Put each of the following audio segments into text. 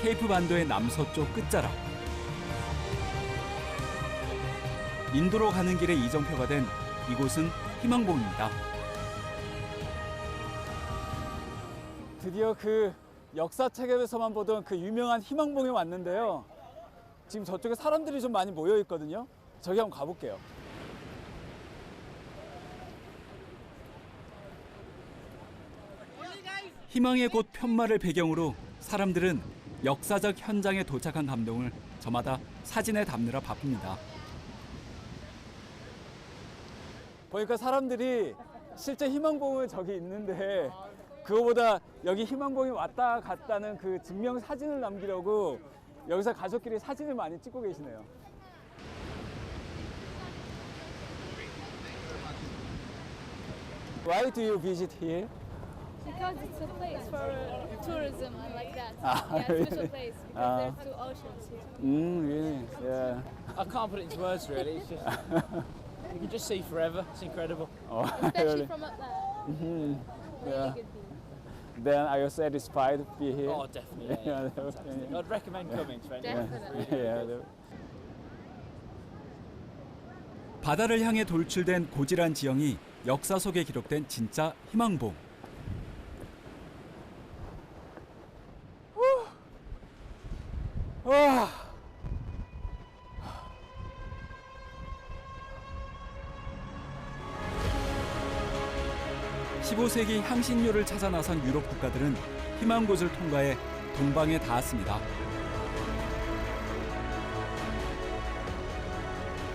케이프 반도의 남서쪽 끝자락. 인도로 가는 길에 이정표가 된 이곳은 희망봉입니다. 드디어 그 역사책에서만 보던 그 유명한 희망봉에 왔는데요. 지금 저쪽에 사람들이 좀 많이 모여 있거든요. 저기 한번 가볼게요. 희망의 곳 편마를 배경으로 사람들은 역사적 현장에 도착한 감동을 저마다 사진에 담느라 바쁩니다. 보니까 사람들이 실제 희망봉은 저기 있는데 그거보다 여기 희망봉이 왔다 갔다는 그 증명 사진을 남기려고 여기서 가족끼리 사진을 많이 찍고 계시네요. Why do you visit here? Because it's a place for tourism and like that. Ah, yeah, special really? place because Ah. there are two oceans here. Mm, really? Yeah. I can't put it into words really. It's just you can just see forever. It's incredible. Oh, Especially really? from up there. Really Yeah. good view. Then are you satisfied to be here? Oh, definitely. Yeah, Yeah. I'd recommend coming to anyone. Definitely. yeah. the- 바다를 향해 돌출된 고질한 지형이 역사 속에 기록된 진짜 희망봉. 와. 15세기 향신료를 찾아 나선 유럽 국가들은 희망 곳을 통과해 동방에 닿았습니다.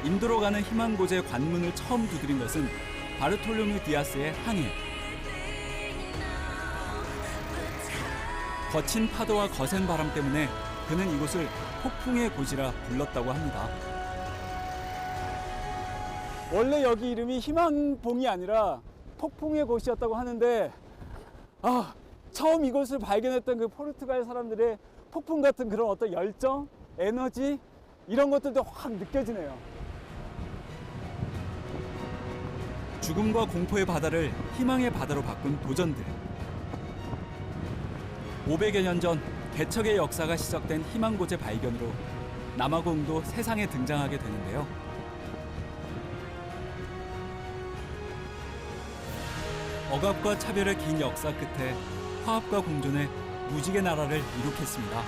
인도로 가는 희망 곳의 관문을 처음 두드린 것은 바르톨로뮤 디아스의 항해. 거친 파도와 거센 바람 때문에 그는 이곳을 폭풍의 고지라 불렀다고 합니다. 원래 여기 이름이 희망봉이 아니라 폭풍의 곳이었다고 하는데 아 처음 이곳을 발견했던 그 포르투갈 사람들의 폭풍 같은 그런 어떤 열정, 에너지 이런 것들도 확 느껴지네요. 죽음과 공포의 바다를 희망의 바다로 바꾼 도전들. 500여 년 전 개척의 역사가 시작된 희망고제 발견으로 남아공도 세상에 등장하게 되는데요. 억압과 차별의 긴 역사 끝에 화합과 공존의 무지개 나라를 이룩했습니다.